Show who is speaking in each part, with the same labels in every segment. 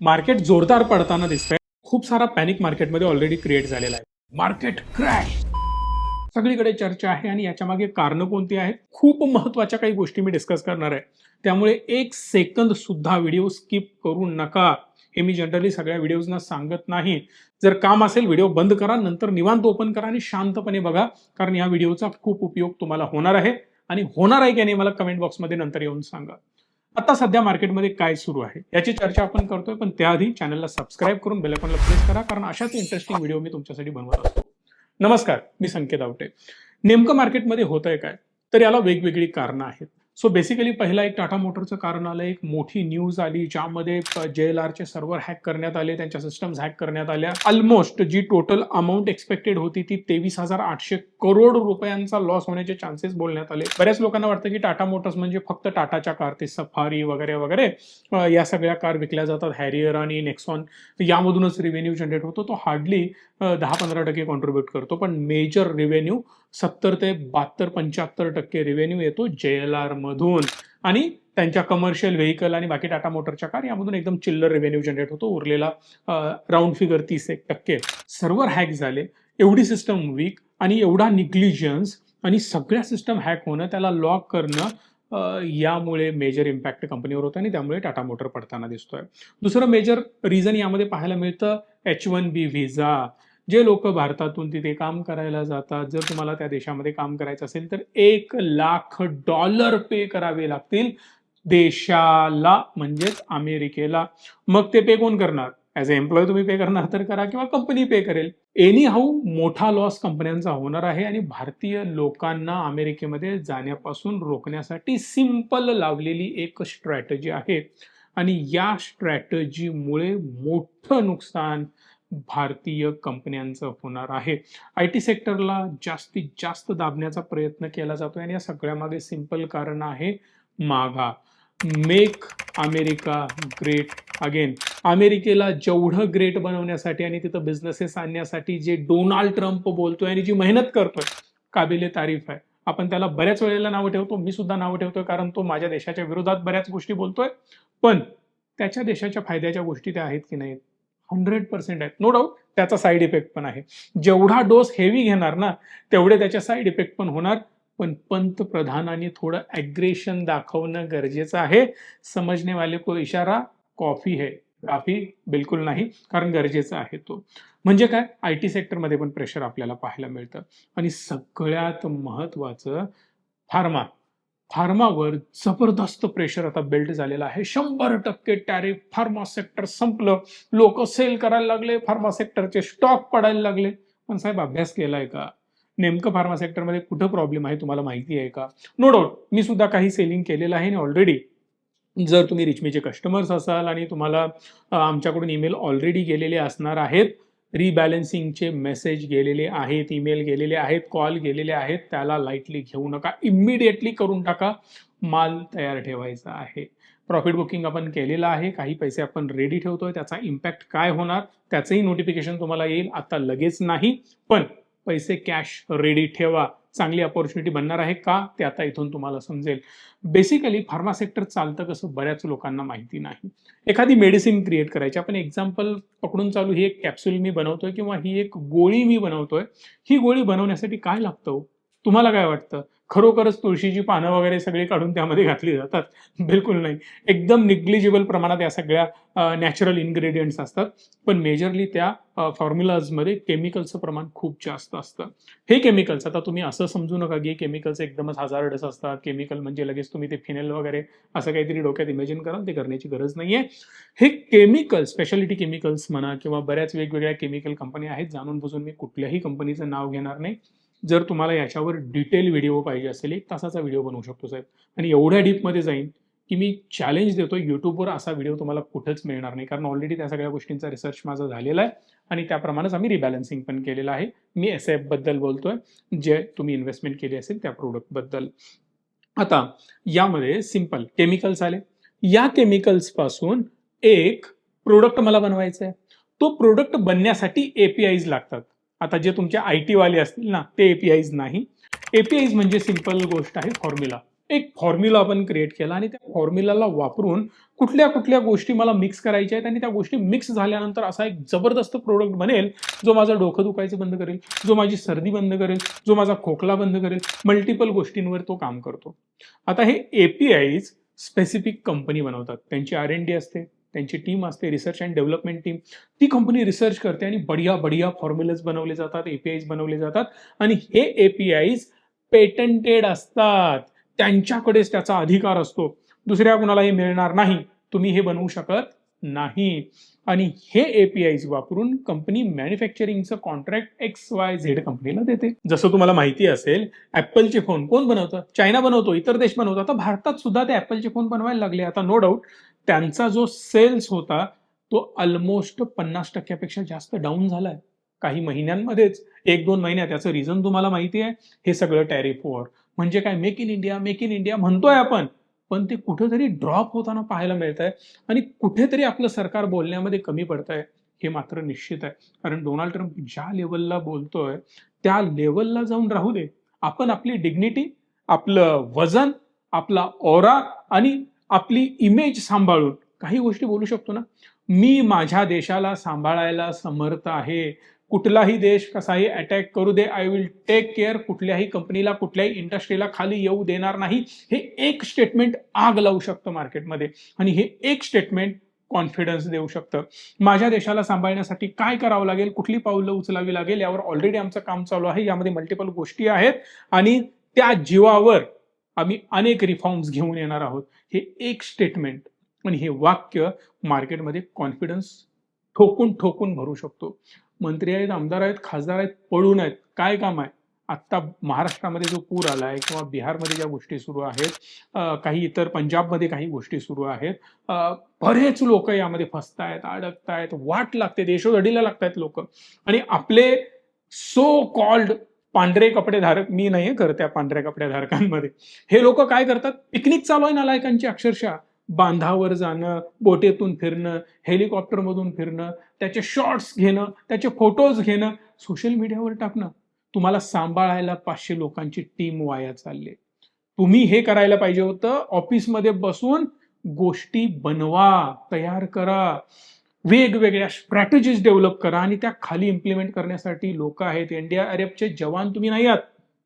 Speaker 1: Market जोरदार पडताना दिसतंय. खूप सारा पॅनिक मार्केटमध्ये ऑलरेडी क्रिएट झालेला आहे. मार्केट क्रॅश सगळीकडे चर्चा आहे आणि याच्या मागे कारणं कोणती आहेत? खूप महत्त्वाच्या काही गोष्टी मी डिस्कस करणार आहे. त्यामुळे एक सेकंद सुद्धा व्हिडिओ स्किप करू नका. हे मी जनरली सगळ्या व्हिडिओजना सांगत नाही. जर काम असेल व्हिडिओ बंद करा नंतर निवांत ओपन करा आणि शांतपणे बघा कारण या व्हिडिओचा खूप उपयोग तुम्हाला होणार आहे. आणि होणार आहे की नाही मला कमेंट बॉक्समध्ये नंतर येऊन सांगा. आता सध्या मार्केटमध्ये काय सुरू आहे याची चर्चा आपण करतोय पण त्याआधी चॅनलला सबस्क्राईब करून बेलकॉनला प्रेस करा कारण अशाच इंटरेस्टिंग व्हिडिओ मी तुमच्यासाठी बनवत असतो. नमस्कार मी संकेत आवटे. नेमकं मार्केटमध्ये होत आहे काय? तर याला वेगवेगळी कारणं आहेत. सो बेसिकली पहिला एक टाटा मोटरचं कारण आलं एक मोठी न्यूज आली ज्यामध्ये जे एल आरचे सर्व्हर हॅक करण्यात आले त्यांच्या सिस्टम्स हॅक करण्यात आल्या. ऑलमोस्ट जी टोटल अमाऊंट एक्सपेक्टेड होती ती तेवीस हजार आठशे करोड रुपयांचा लॉस होण्याचे चान्सेस बोलण्यात आले. बऱ्याच लोकांना वाटतं की टाटा मोटर्स म्हणजे फक्त टाटाच्या कार ते सफारी वगैरे वगैरे या सगळ्या कार विकल्या जातात हॅरियर आणि नेक्सॉन यामधूनच रिव्हेन्यू जनरेट होतो. तो हार्डली दहा पंधरा टक्के कॉन्ट्रीब्युट करतो. पण मेजर रेव्हेन्यू सत्तर ते बहात्तर पंच्याहत्तर टक्के रिव्हेन्यू येतो जे एल आरमधून आणि त्यांच्या कमर्शियल व्हेकल आणि बाकी टाटा मोटरच्या कार यामधून एकदम चिल्लर रेव्हेन्यू जनरेट होतो. उरलेला राऊंड फिगर तीस एक टक्के. सर्व्हर हॅक झाले. एवढी सिस्टम वीक आणि एवढा निग्लिजन्स आणि सगळ्या सिस्टम हॅक होणं त्याला लॉक करणं यामुळे मेजर इम्पॅक्ट कंपनीवर होतं आणि त्यामुळे टाटा मोटर पडताना दिसतोय. दुसरं मेजर रिझन यामध्ये पाहायला मिळतं एच वन बी व्हिजा जे लोक भारतातून तिथे काम करायला जातात जर तुम्हाला त्या देशामध्ये काम करायचं असेल तर एक लाख डॉलर पे करावे लागतील. देशाला म्हणजेच अमेरिकेला. मग ते पे कोण करणार? ॲज अ एम्प्लॉय तुम्ही पे करणार तर करा किंवा कंपनी पे करेल. एनी हाऊ मोठा लॉस कंपन्यांचा होणार आहे आणि भारतीय लोकांना अमेरिकेमध्ये जाण्यापासून रोखण्यासाठी सिंपल लावलेली एक स्ट्रॅटजी आहे. आणि या स्ट्रॅटजीमुळे मोठं नुकसान भारतीय कंपन्यांचं होणार आहे. आय टी सेक्टरला जास्तीत जास्त दाबण्याचा प्रयत्न केला जातोय आणि या सगळ्यामागे सिंपल कारण आहे मागा मेक अमेरिका ग्रेट अगेन. अमेरिकेला जेवढं ग्रेट बनवण्यासाठी आणि तिथं बिझनेसेस आणण्यासाठी जे डोनाल्ड ट्रम्प बोलतोय आणि जी मेहनत करतोय काबिले तारीफ आहे. आपण त्याला बऱ्याच वेळेला नावं ठेवतो मी सुद्धा नावं ठेवतोय कारण तो माझ्या देशाच्या विरोधात बऱ्याच गोष्टी बोलतोय. पण त्याच्या देशाच्या फायद्याच्या गोष्टी त्या आहेत की नाहीत? हंड्रेड पर्सेंट आहेत. नो डाऊट त्याचा साईड इफेक्ट पण आहे. जेवढा डोस हेवी घेणार ना तेवढे त्याचे साईड इफेक्ट पण होणार. पण पंतप्रधानांनी थोडं ॲग्रेशन दाखवणं गरजेचं आहे. समजणेवाले को इशारा कॉफी है. काफी बिलकुल नाही कारण गरजेचं आहे तो. म्हणजे काय? आय टी सेक्टरमध्ये पण प्रेशर आपल्याला पाहायला मिळतं. आणि सगळ्यात महत्वाचं फार्मा फार्मावर जबरदस्त प्रेशर आता बिल्ड झालेला आहे. शंभर टक्के टॅरिफ फार्मा सेक्टर संपलं. लोक सेल करायला लागले फार्मा सेक्टरचे स्टॉक पडायला लागले. पण साहेब अभ्यास केलाय का? नेमकं फार्मा सेक्टरमध्ये कुठं प्रॉब्लेम आहे तुम्हाला माहिती आहे का? नो डाऊट मी सुद्धा काही सेलिंग केलेलं आहे आणि ऑलरेडी जर तुम्ही रिचमीचे कस्टमर्स असाल आणि तुम्हाला आमच्याकडून ईमेल ऑलरेडी गेलेले असणार आहेत रिबॅलन्सिंगचे मेसेज गेलेले आहेत ईमेल गेलेले आहेत कॉल गेलेले आहेत त्याला लाईटली घेऊ नका. इमिडिएटली करून टाका. माल तयार ठेवायचा आहे. प्रॉफिट बुकिंग आपण केलेलं आहे. काही पैसे आपण रेडी ठेवतोय. त्याचा इम्पॅक्ट काय होणार? त्याचंही नोटिफिकेशन तुम्हाला येईल. आता लगेच नाही पण पैसे कॅश रेडी ठेवा. चांगली अपॉर्च्युनिटी बनणार आहे का? ते आता इथून तुम्हाला समजेल. बेसिकली फार्मा सेक्टर चालतं कसं? बऱ्याच लोकांना माहिती नाही. एखादी मेडिसिन क्रिएट करायची. आपण एक्झाम्पल पकडून चालू ही एक कॅप्सूल मी बनवतोय किंवा ही एक गोळी मी बनवतोय. ही गोळी बनवण्यासाठी काय लागतं हो? तुम्हाला काय वाटतं? खरोखरच तुळशीची पानं वगैरे सगळी काढून त्यामध्ये घातली जातात? बिलकुल नाही. एकदम निग्लिजिबल प्रमाणात या सगळ्या नॅचरल इन्ग्रेडियंट्स असतात. पण मेजरली त्या फॉर्म्युलाजमध्ये केमिकलचं प्रमाण खूप जास्त असतं. हे केमिकल्स आता तुम्ही असं समजू नका की केमिकल्स एकदमच हजारडस असतात. केमिकल म्हणजे लगेच तुम्ही ते फिनेल वगैरे असं काहीतरी डोक्यात इमॅजिन कराल ते करण्याची गरज नाहीये. हे केमिकल स्पेशालिटी केमिकल्स म्हणा किंवा बऱ्याच वेगवेगळ्या केमिकल कंपन्या आहेत जाणून बुजून मी कुठल्याही कंपनीचं नाव घेणार नाही. जर तुम्हाला याच्यावर डिटेल व्हिडिओ पाहिजे असेल एक तासाचा व्हिडिओ बनवू शकतो साहेब. आणि एवढ्या डीपमध्ये जाईन की मी चॅलेंज देतो यूट्यूबवर असा व्हिडिओ तुम्हाला कुठंच मिळणार नाही. कारण ऑलरेडी त्या सगळ्या गोष्टींचा रिसर्च माझा झालेला आहे आणि त्याप्रमाणेच आम्ही रिबॅलन्सिंग पण केलेलं आहे. मी एस एफबद्दल बोलतोय. जे तुम्ही इन्व्हेस्टमेंट केली असेल त्या प्रोडक्टबद्दल आता यामध्ये सिंपल केमिकल्स आले. या केमिकल्सपासून एक प्रोडक्ट मला बनवायचं आहे तो प्रोडक्ट बनण्यासाठी एपीआयज लागतात. आता जे तुमचे आय टीवाले असतील ना ते एपीआयज नाही. एपीआयज म्हणजे सिंपल गोष्ट आहे फॉर्म्युला एक फॉर्म्युला आपण क्रिएट केला आणि त्या फॉर्म्युलाला वापरून कुठल्या कुठल्या गोष्टी मला मिक्स करायच्या आहेत आणि त्या गोष्टी मिक्स झाल्यानंतर असा एक जबरदस्त प्रोडक्ट बनेल जो माझं डोकं दुखायचं बंद करेल जो माझी सर्दी बंद करेल जो माझा खोकला बंद करेल मल्टिपल गोष्टींवर तो काम करतो. आता हे एपीआयज स्पेसिफिक कंपनी बनवतात. त्यांची आर एन डी असते. त्यांची टीम असते रिसर्च अँड डेव्हलपमेंट टीम ती कंपनी रिसर्च करते आणि बढिया बढिया फॉर्म्युलेज बनवले जातात एपीआयज बनवले जातात. आणि हे एपीआयज पेटंटेड असतात. त्यांच्याकडेच त्याचा अधिकार असतो. दुसऱ्या कुणालाही मिळणार नाही तुम्ही हे बनवू शकत नाही. आणि हे एपीआयज वापरून कंपनी मॅन्युफॅक्चरिंगचं कॉन्ट्रॅक्ट एक्स वाय झेड कंपनीला देते. जसं तुम्हाला माहिती असेल ऍपलचे फोन कोण बनवतं? चायना बनवतो इतर देश बनवतो. आता भारतात सुद्धा ते ऍपलचे फोन बनवायला लागले. आता नो डाऊट त्यांचा जो सेल्स होता तो ऑलमोस्ट पन्नास टक्क्यापेक्षा जास्त डाऊन झालाय. काही महिन्यांमध्येच एक दोन महिन्यात त्याचं रिझन तुम्हाला माहिती आहे हे सगळं टॅरिफ वॉर म्हणजे काय make in India make in India म्हणतोय आपण पण ते कुठेतरी ड्रॉप होताना पाहायला मिळत आहे आणि कुठेतरी आपलं सरकार बोलण्यामध्ये कमी पडत आहे हे मात्र निश्चित आहे. कारण डोनाल्ड ट्रम्प ज्या लेवलला बोलतोय त्या लेवलला जाऊन राहू दे. आपण आपली डिग्निटी आपलं वजन आपला ओरा आणि आपली इमेज सांभाळून. काही गोष्टी बोलू शकतो ना? मी माझ्या देशाला सांभाळायला समर्थ आहे. कुठलाही देश कसाही अटॅक करू दे आय विल टेक केअर कुठल्याही कंपनीला कुठल्याही इंडस्ट्रीला खाली येऊ देणार नाही. हे एक स्टेटमेंट आग लावू शकतं मार्केटमध्ये आणि हे एक स्टेटमेंट कॉन्फिडन्स देऊ शकतं. माझ्या देशाला सांभाळण्यासाठी काय करावं लागेल? कुठली पावलं उचलावी लागेल? यावर ऑलरेडी आमचं काम चालू आहे. यामध्ये मल्टिपल गोष्टी आहेत. आणि त्या जीवावर आम्ही अनेक रिफॉर्म्स घेऊन येणार आहोत. हे एक स्टेटमेंट आणि हे वाक्य मार्केटमध्ये कॉन्फिडन्स ठोकून ठोकून भरू शकतो. मंत्री आहेत आमदार आहेत खासदार आहेत पळून आहेत. काय काम आहे? आत्ता महाराष्ट्रामध्ये जो पूर आला आहे किंवा बिहारमध्ये ज्या गोष्टी सुरू आहेत काही इतर पंजाबमध्ये काही गोष्टी सुरू आहेत बरेच लोक यामध्ये फसतायत अडकतायत वाट लागते देशोधडीला लागतायत लोक. आणि आपले सो कॉल्ड पांढरे कपडे धारक मी नाही करत त्या पांढऱ्या कपड्या धारकांमध्ये. हे लोक काय करतात? पिकनिक चालू आहे नालायकांची अक्षरशः. बांधावर जाणं बोटेतून फिरणं हेलिकॉप्टरमधून फिरणं त्याचे शॉर्ट्स घेणं त्याचे फोटोज घेणं सोशल मीडियावर टाकणं. तुम्हाला सांभाळायला पाचशे लोकांची टीम वाया चालली तुम्ही हे करायला पाहिजे होतं. ऑफिसमध्ये बसून गोष्टी बनवा तयार करा. वेगवेगळ्या स्ट्रॅटेजीज डेव्हलप करा आणि त्या खाली इम्प्लिमेंट करण्यासाठी लोक आहेत. इंडिया अरेबचे जवान तुम्ही नाही आहात.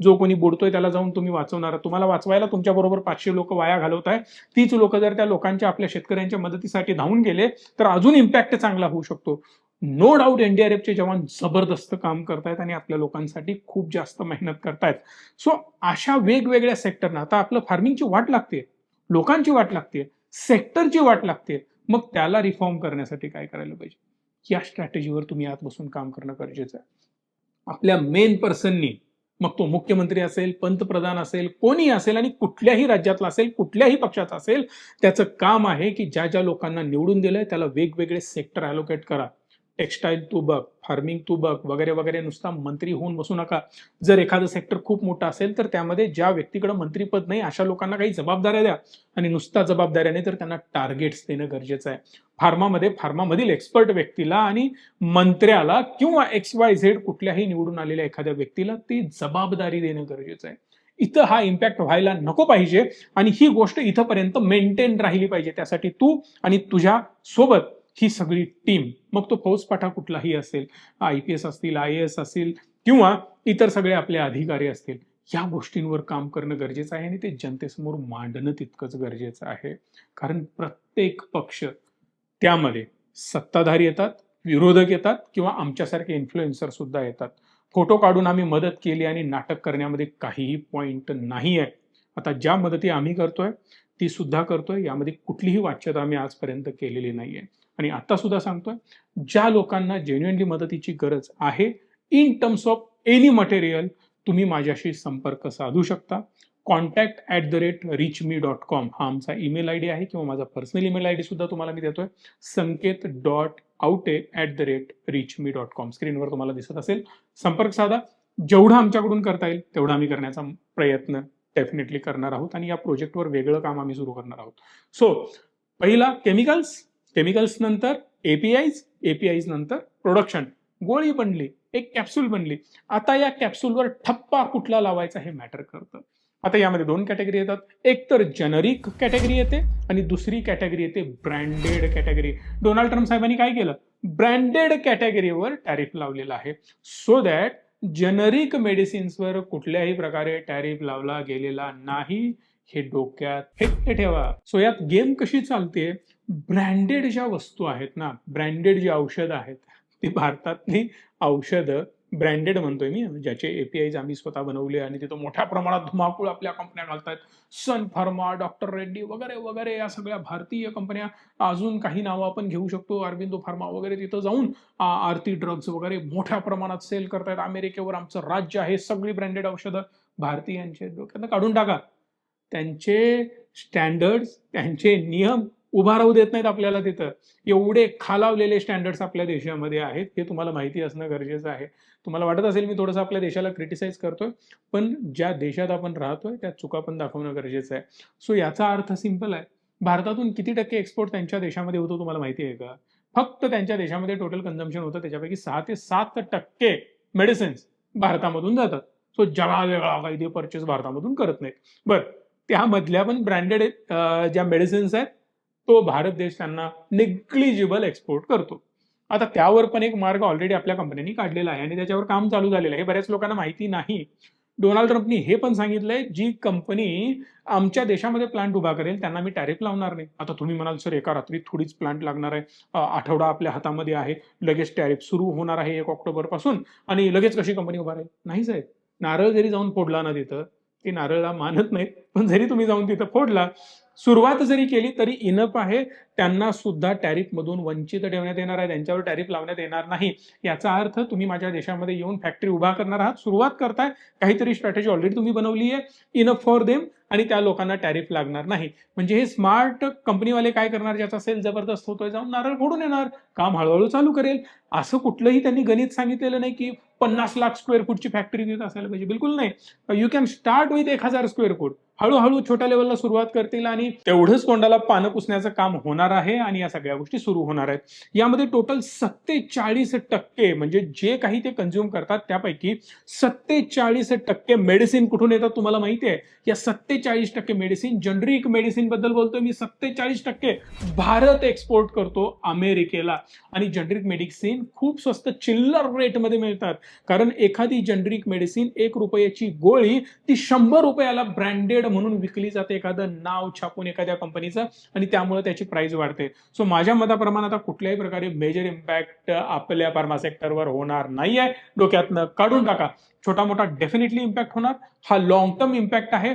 Speaker 1: जो कोणी बुडतोय त्याला जाऊन तुम्ही वाचवणार तुम्हाला वाचवायला तुमच्याबरोबर पाचशे लोक वाया घालवत आहे तीच लोक जर त्या लोकांच्या आपल्या शेतकऱ्यांच्या मदतीसाठी धावून गेले तर अजून इम्पॅक्ट चांगला होऊ शकतो. नो डाऊट एनडीआरएफचे जवान जबरदस्त काम करतायत आणि आपल्या लोकांसाठी खूप जास्त मेहनत करतायत. सो अशा वेगवेगळ्या सेक्टरना आता आपलं फार्मिंगची वाट लागते लोकांची वाट लागते सेक्टरची वाट लागते मग त्याला रिफॉर्म करण्यासाठी काय करायला पाहिजे? या स्ट्रॅटेजीवर तुम्ही आत बसून काम करणं गरजेचं आहे. आपल्या मेन पर्सननी मग तो मुख्यमंत्री असेल पंतप्रधान असेल कोणी असेल आणि कुठल्याही राज्यातला असेल कुठल्याही पक्षाचा असेल त्याचं काम आहे की ज्या ज्या लोकांना निवडून दिलंय त्याला वेगवेगळे सेक्टर अलोकेट करा. टेक्स्टाईल तू बघ फार्मिंग तू बघ वगैरे वगैरे नुसता मंत्री होऊन बसू नका. जर एखादं सेक्टर खूप मोठं असेल तर त्यामध्ये ज्या व्यक्तीकडे मंत्रीपद नाही अशा लोकांना काही जबाबदाऱ्या द्या. आणि नुसता जबाबदाऱ्याने तर त्यांना टार्गेट्स देणं गरजेचं आहे. फार्मामध्ये फार्मामधील एक्सपर्ट व्यक्तीला आणि मंत्र्याला किंवा एक्स वाय झेड कुठल्याही निवडून आलेल्या एखाद्या व्यक्तीला ती जबाबदारी देणं गरजेचं आहे. इथं हा इम्पॅक्ट व्हायला नको पाहिजे आणि ही गोष्ट इथंपर्यंत मेंटेन राहिली पाहिजे. त्यासाठी तू आणि तुझ्या सोबत ही सगळी टीम. मग तो फौजपाठा कुठलाही असेल आय पी एस असतील आय एस असतील किंवा इतर सगळे आपले अधिकारी असतील या गोष्टींवर काम करणं गरजेचं आहे आणि ते जनतेसमोर मांडणं तितकंच गरजेचं आहे. कारण प्रत्येक पक्ष त्यामध्ये सत्ताधारी येतात विरोधक येतात किंवा आमच्यासारखे इन्फ्लुएन्सर सुद्धा येतात. फोटो काढून आम्ही मदत केली आणि नाटक करण्यामध्ये काहीही पॉईंट नाही आहे आता ज्या मदती आम्ही करतोय ती सुद्धा करतोय यामध्ये कुठलीही वाच्यता आम्ही आजपर्यंत केलेली नाहीये. आणि आता सुद्धा सांगतोय ज्या लोकांना जेन्युअनली मदतीची गरज आहे in terms of any material तुम्ही माझ्याशी संपर्क साधू शकता. Contact at the rate rich me dot com हा आमचा ईमेल आय डी आहे किंवा माझा पर्सनल ईमेल आय डी सुद्धा तुम्हाला मी देतोय. Sanket dot Aute at the rate rich me dot com स्क्रीनवर तुम्हाला दिसत असेल. संपर्क साधा. जेवढं आमच्याकडून करता येईल तेवढा आम्ही करण्याचा प्रयत्न डेफिनेटली करणार आहोत आणि या प्रोजेक्टवर वेगळं काम आम्ही सुरू करणार आहोत. सो पहिला केमिकल्स केमिकल्स नंतर एपीआयज एपीआयज नंतर प्रोडक्शन गोळी बनली एक कॅप्सूल बनली. आता या कॅप्सूलवर ठप्पा कुठला लावायचा हे मॅटर करतं. आता यामध्ये दोन कॅटेगरी येतात. एक तर जनरिक कॅटेगरी येते आणि दुसरी कॅटेगरी येते ब्रँडेड कॅटेगरी डोनाल्ड ट्रम्प साहेबांनी काय केलं? ब्रँडेड कॅटेगरीवर टॅरिफ लावलेला आहे. सो दॅट जनरिक मेडिसिन्सवर कुठल्याही प्रकारे टॅरिफ लावला गेलेला नाही. हे डोक्यात हे ठेवा. सो यात गेम कशी चालते ब्रँडेड ज्या वस्तू आहेत ना ब्रँडेड जी औषधं आहेत ती भारतातली औषधं ब्रँडेड म्हणतोय मी ज्याचे एपीआयज आम्ही स्वतः बनवले आणि तिथं मोठ्या प्रमाणात धुमाकूळ आपल्या कंपन्या घालतात सन फार्मा डॉक्टर रेड्डी वगैरे वगैरे या सगळ्या भारतीय कंपन्या अजून काही नावं आपण घेऊ शकतो. अरविंदो फार्मा वगैरे तिथं जाऊन आरती ड्रग्ज वगैरे मोठ्या प्रमाणात सेल करतायत. अमेरिकेवर आमचं राज्य आहे सगळी ब्रँडेड औषधं भारतीयांचे डोक्यात काढून टाका. त्यांचे स्टँडर्ड्स त्यांचे नियम उभा राहू देत नाहीत आपल्याला तिथं. एवढे खालावलेले स्टँडर्ड्स आपल्या देशामध्ये आहेत हे तुम्हाला माहिती असणं गरजेचं आहे. तुम्हाला वाटत असेल मी थोडंसं आपल्या देशाला क्रिटिसाइज करतोय पण ज्या देशात आपण राहतोय त्या चुका पण दाखवणं गरजेचं आहे. सो याचा अर्थ सिंपल आहे. भारतातून किती टक्के एक्सपोर्ट त्यांच्या देशामध्ये होतो तुम्हाला माहिती आहे का? फक्त त्यांच्या देशामध्ये टोटल कन्झम्पशन होतं त्याच्यापैकी सहा ते सात टक्के मेडिसिन्स भारतामधून जातात. सो जगा वेगळा काही ते परचेस भारतामधून करत नाहीत. बरं त्यामधल्या पण ब्रँडेड ज्या मेडिसिन्स आहेत तो भारत देश त्यांना निग्लिजिबल एक्सपोर्ट करतो. आता त्यावर पण एक मार्ग ऑलरेडी आपल्या कंपन्यांनी काढलेला आहे आणि त्याच्यावर काम चालू झालेलं आहे. हे बऱ्याच लोकांना माहिती नाही. डोनाल्ड ट्रम्पनी हे पण सांगितलंय जी कंपनी आमच्या देशामध्ये प्लांट उभा करेल त्यांना मी टॅरिफ लावणार नाही. आता तुम्ही म्हणाल सर एका रात्री थोडीच प्लांट लागणार आहे. आठवडा आपल्या हातामध्ये आहे. लगेच टॅरिफ सुरू होणार आहे एक ऑक्टोबरपासून आणि लगेच कशी कंपनी उभा राहील? नाही साहेब. नारळ जरी जाऊन फोडला ना तिथं ते नारळला मानत नाहीत. पण जरी तुम्ही जाऊन तिथं फोडला सुरुवात जरी केली तरी इनप आहे. त्यांना सुद्धा टॅरिफमधून वंचित ठेवण्यात येणार आहे. त्यांच्यावर टॅरिफ लावण्यात येणार नाही. याचा अर्थ तुम्ही माझ्या देशामध्ये येऊन फॅक्टरी उभा करणार आहात. सुरुवात करताय. काहीतरी स्ट्रॅटेजी ऑलरेडी तुम्ही बनवली आहे. इनफ फॉर देम आणि त्या लोकांना टॅरिफ लागणार नाही. म्हणजे हे स्मार्ट कंपनीवाले काय करणार? ज्याचा सेल जबरदस्त होतोय जाऊन नारळ फोडून येणार. काम हळूहळू चालू करेल. असं कुठलंही त्यांनी गणित सांगितलेलं नाही की पन्नास लाख स्क्वेअर फूटची फॅक्टरी देत असायला पाहिजे. बिलकुल नाही. यू कॅन स्टार्ट विथ एक हजार स्क्वेअर फूट हळूहळू छोट्या लेवलला सुरुवात करतील आणि तेवढंच तोंडाला पानं पुसण्याचं काम होणार आहे आणि या सगळ्या गोष्टी सुरू होणार आहेत. यामध्ये टोटल सत्तेचाळीस टक्के म्हणजे जे काही ते कन्झ्युम करतात त्यापैकी सत्तेचाळीस टक्के मेडिसिन कुठून येतात तुम्हाला माहिती आहे? या सत्तेचाळीस टक्के मेडिसिन जनरिक मेडिसिनबद्दल बोलतोय मी सत्तेचाळीस टक्के भारत एक्सपोर्ट करतो अमेरिकेला. आणि जनरिक मेडिसिन खूप स्वस्त चिल्लर रेटमध्ये मिळतात. कारण एखादी जनरिक मेडिसिन एक रुपयाची गोळी ती शंभर रुपयाला ब्रँडेड म्हणून विकली जाते एखादं नाव छापून एखाद्या कंपनीचं आणि त्यामुळे त्याची प्राइस वाढते. सो माझ्या मताप्रमाणे आता कुठल्याही प्रकारे मेजर इम्पॅक्ट आपल्या फार्मा सेक्टरवर होणार नाही आहे डोक्यातनं काढून टाका. छोटा मोठा डेफिनेटली इम्पॅक्ट होणार. हा लॉंग टर्म इम्पॅक्ट आहे.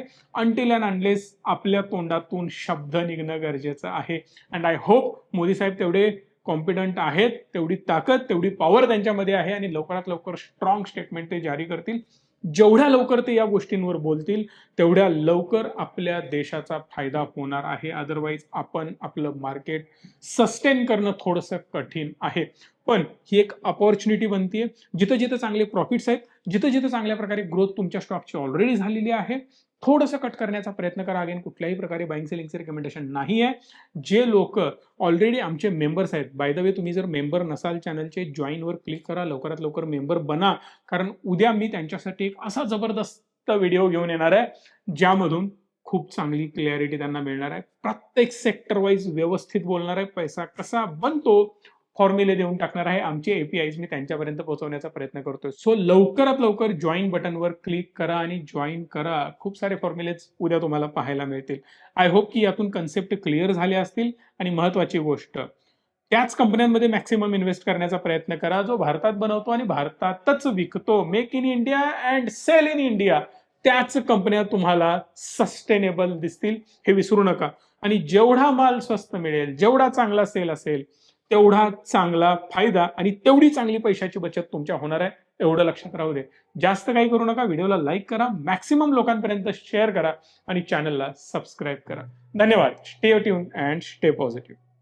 Speaker 1: अंटिल अँड अनलेस आपल्या तोंडातून शब्द निघणं गरजेचं आहे. अँड आय होप मोदी साहेब तेवढे कॉम्पिटंट आहेत तेवढी ताकद तेवढी पॉवर त्यांच्यामध्ये आहे आणि लवकरात लवकर स्ट्रॉंग स्टेटमेंट ते जारी करतील. जेवढ्या लवकर ते या गोष्टींवर बोलतील तेवढ्या लवकर आपल्या देशाचा फायदा होणार आहे. अदरवाईज आपण आपलं मार्केट सस्टेन करणं थोडंसं कठीण आहे. पण ही एक अपॉर्च्युनिटी बनतीये. जिथं जिथं चांगले प्रॉफिट्स आहेत जिथं जिथं चांगल्या प्रकारे ग्रोथ तुमच्या स्टॉकची ऑलरेडी झालेली आहे थोडंसं कट करण्याचा प्रयत्न करा. अगेन कुठल्याही प्रकारे बाईंग सेलिंगचे रिकमेंडेशन नाही आहे जे लोक ऑलरेडी आमचे मेंबर्स आहेत. बाय द वे तुम्ही जर मेंबर नसाल चॅनलचे जॉईनवर क्लिक करा. लवकरात लवकर मेंबर बना. कारण उद्या मी त्यांच्यासाठी एक असा जबरदस्त व्हिडिओ घेऊन येणार आहे ज्यामधून खूप चांगली क्लॅरिटी त्यांना मिळणार आहे. प्रत्येक सेक्टर वाईज व्यवस्थित बोलणार आहे. पैसा कसा बनतो फॉर्म्युले देऊन टाकणार आहे. आमचे एपीआयज मी त्यांच्यापर्यंत पोहोचवण्याचा प्रयत्न करतोय. सो लवकरात लवकर जॉईन बटनवर क्लिक करा आणि जॉईन करा. खूप सारे फॉर्म्युलेज उद्या तुम्हाला पाहायला मिळतील. आय होप की यातून कन्सेप्ट क्लिअर झाले असतील आणि महत्वाची गोष्ट त्याच कंपन्यांमध्ये मॅक्सिमम इन्व्हेस्ट करण्याचा प्रयत्न करा जो भारतात बनवतो आणि भारतातच विकतो. Make in India and sell in India त्याच कंपन्या तुम्हाला सस्टेनेबल दिसतील. हे विसरू नका. आणि जेवढा माल स्वस्त मिळेल जेवढा चांगला सेल असेल तेवढा चांगला फायदा आणि तेवढी चांगली पैशाची बचत तुमच्या होणार आहे एवढं लक्षात राहू दे. जास्त काही करू नका व्हिडिओला लाईक करा मॅक्सिमम लोकांपर्यंत शेअर करा आणि चॅनलला सबस्क्राईब करा. धन्यवाद. Stay tune and stay positive